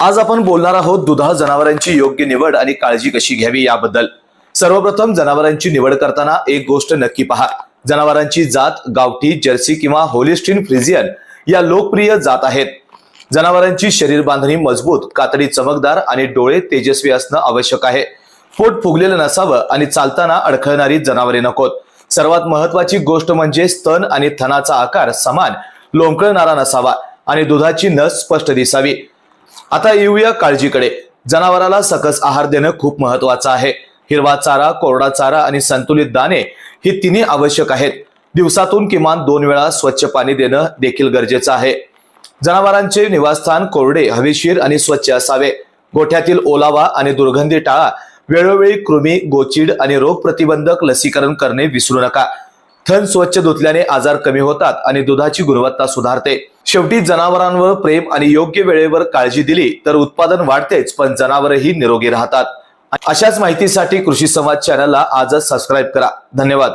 आज आपण बोलणार आहोत दुधाळ जनावरांची योग्य निवड आणि काळजी कशी घ्यावी याबद्दल. सर्वप्रथम जनावरांची निवड करताना एक गोष्ट नक्की पहा. जनावरांची जात गावठी जर्सी किंवा होलिस्टीन फ्रिजियन या लोकप्रिय जात आहेत. जनावरांची शरीर बांधणी मजबूत कातडी चमकदार आणि डोळे तेजस्वी असणं आवश्यक आहे. पोट फुगलेलं नसावं आणि चालताना अडखळणारी जनावरे नकोत. सर्वात महत्वाची गोष्ट म्हणजे स्तन आणि थनाचा आकार समान लोंबकळणारा नसावा आणि दुधाची नस स्पष्ट दिसावी. आता येऊया काळजीकडे. जनावराला सकस आहार देणं खूप महत्वाचं आहे. हिरवा चारा कोरडा चारा आणि संतुलित दाणे हे तिन्ही आवश्यक आहेत. दिवसातून किमान दोन वेळा स्वच्छ पाणी देणं देखील गरजेचं आहे. जनावरांचे निवासस्थान कोरडे हवेशीर आणि स्वच्छ असावे. गोठ्यातील ओलावा आणि दुर्गंधी टाळा वेळोवेळी कृमी गोचीड आणि रोगप्रतिबंधक लसीकरण करणे विसरू नका. थन स्वच्छ धुतल्याने आजार कमी होतात आणि दुधाची गुणवत्ता सुधारते. शेवटी जनावरांवर प्रेम आणि योग्य वेळेवर काळजी दिली तर उत्पादन वाढतेच पण जनावरही निरोगी राहतात. अशाच माहितीसाठी कृषी संवाद चॅनलला आजच सबस्क्राईब करा. धन्यवाद.